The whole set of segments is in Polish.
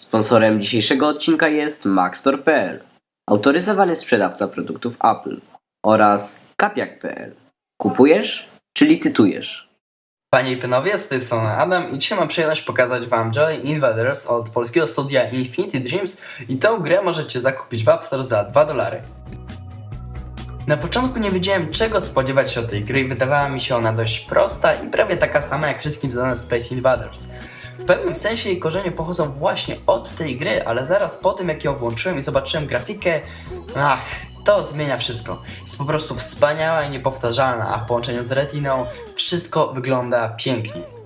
Sponsorem dzisiejszego odcinka jest Maxstore.pl, autoryzowany sprzedawca produktów Apple oraz Kapiak.pl. Kupujesz czy licytujesz? Panie i panowie, z tej strony Adam i dzisiaj mam przyjemność pokazać wam Jelly Invaders od polskiego studia Infinity Dreams i tą grę możecie zakupić w App Store za 2 dolary. Na początku nie wiedziałem czego spodziewać się od tej gry wydawała mi się ona dość prosta i prawie taka sama jak wszystkim znane Space Invaders. W pewnym sensie jej korzenie pochodzą właśnie od tej gry, ale zaraz po tym jak ją włączyłem i zobaczyłem grafikę, ach, to zmienia wszystko. Jest po prostu wspaniała i niepowtarzalna, a w połączeniu z Retiną wszystko wygląda pięknie.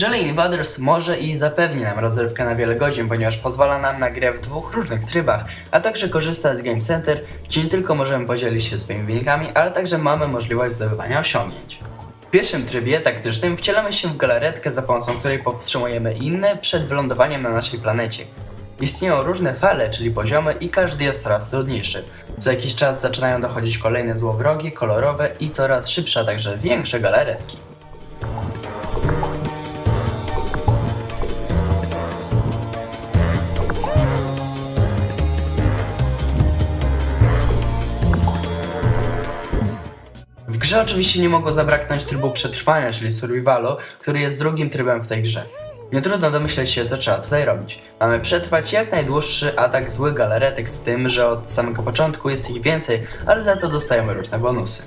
Jelly Invaders może i zapewni nam rozrywkę na wiele godzin, ponieważ pozwala nam na grę w dwóch różnych trybach, a także korzysta z Game Center, gdzie nie tylko możemy podzielić się swoimi wynikami, ale także mamy możliwość zdobywania osiągnięć. W pierwszym trybie taktycznym wcielamy się w galaretkę, za pomocą której powstrzymujemy inne przed wylądowaniem na naszej planecie. Istnieją różne fale, czyli poziomy i każdy jest coraz trudniejszy. Co jakiś czas zaczynają dochodzić kolejne złowrogie, kolorowe i coraz szybsze, a także większe galaretki. Grze oczywiście nie mogło zabraknąć trybu przetrwania, czyli survivalu, który jest drugim trybem w tej grze. Nie trudno domyśleć się, co trzeba tutaj robić. Mamy przetrwać jak najdłuższy atak złych galaretek z tym, że od samego początku jest ich więcej, ale za to dostajemy różne bonusy.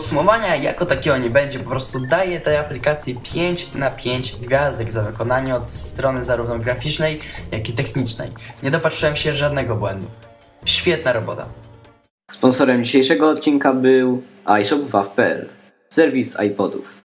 Podsumowania jako takiego nie będzie, po prostu daję tej aplikacji 5 na 5 gwiazdek za wykonanie od strony zarówno graficznej, jak i technicznej. Nie dopatrzyłem się żadnego błędu. Świetna robota. Sponsorem dzisiejszego odcinka był iShop.waw.pl, serwis iPodów.